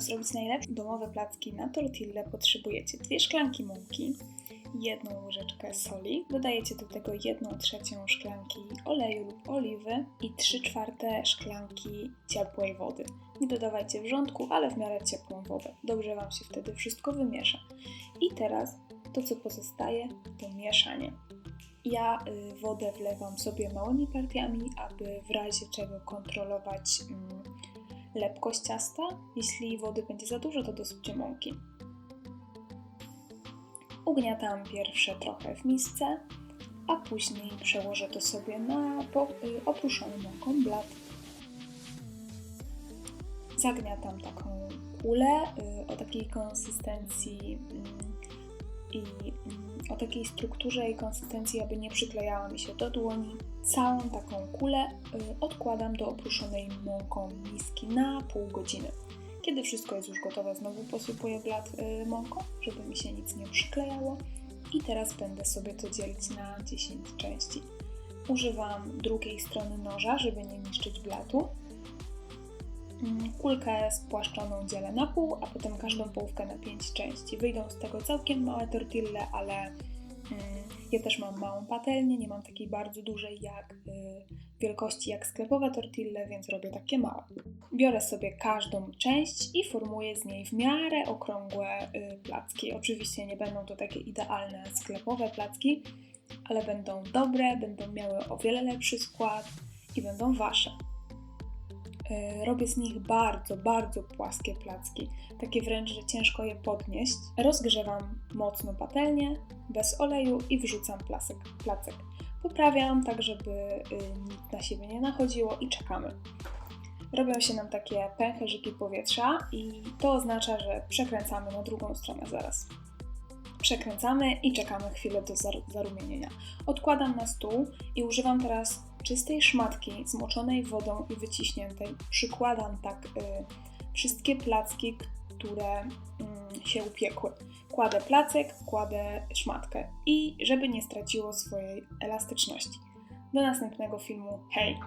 Aby zrobić najlepsze domowe placki na tortille potrzebujecie dwie szklanki mąki, jedną łyżeczkę soli, dodajecie do tego jedną trzecią szklanki oleju lub oliwy i 3 czwarte szklanki ciepłej wody. Nie dodawajcie wrzątku, ale w miarę ciepłą wodę. Dobrze Wam się wtedy wszystko wymiesza. I teraz to, co pozostaje, to mieszanie. Ja y, wodę wlewam sobie małymi partiami, aby w razie czego kontrolować mm, lepkość ciasta. Jeśli wody będzie za dużo, to dosypcie mąki. Ugniatam pierwsze trochę w misce, a później przełożę to sobie na y, oprószony mąką blat. Zagniatam taką kulę y, o takiej konsystencji mm, i mm, o takiej strukturze i konsystencji, aby nie przyklejała mi się do dłoni. Całą taką kulę y, odkładam do opruszonej mąką miski na pół godziny. Kiedy wszystko jest już gotowe, znowu posypuję blat y, mąką, żeby mi się nic nie przyklejało. I teraz będę sobie to dzielić na 10 części. Używam drugiej strony noża, żeby nie niszczyć blatu. Mm, Kulkę spłaszczoną dzielę na pół, a potem każdą połówkę na 5 części. Wyjdą z tego całkiem małe tortille, ale mm, ja też mam małą patelnię, nie mam takiej bardzo dużej jak y, wielkości jak sklepowe tortille, więc robię takie małe. Biorę sobie każdą część i formuję z niej w miarę okrągłe y, placki. Oczywiście nie będą to takie idealne sklepowe placki, ale będą dobre, będą miały o wiele lepszy skład i będą wasze. Y, Robię z nich bardzo, bardzo płaskie placki, takie wręcz, że ciężko je podnieść. Rozgrzewam mocno patelnię, bez oleju i wrzucam placek. Poprawiam tak, żeby y, nic na siebie nie nachodziło i czekamy. Robią się nam takie pęcherzyki powietrza i to oznacza, że przekręcamy na drugą stronę zaraz. Przekręcamy i czekamy chwilę do zar- zarumienienia. Odkładam na stół i używam teraz czystej szmatki zmoczonej wodą i wyciśniętej. Przykładam tak y, wszystkie placki, które mm, się upiekły. Kładę placek, kładę szmatkę i żeby nie straciło swojej elastyczności. Do następnego filmu. Hej!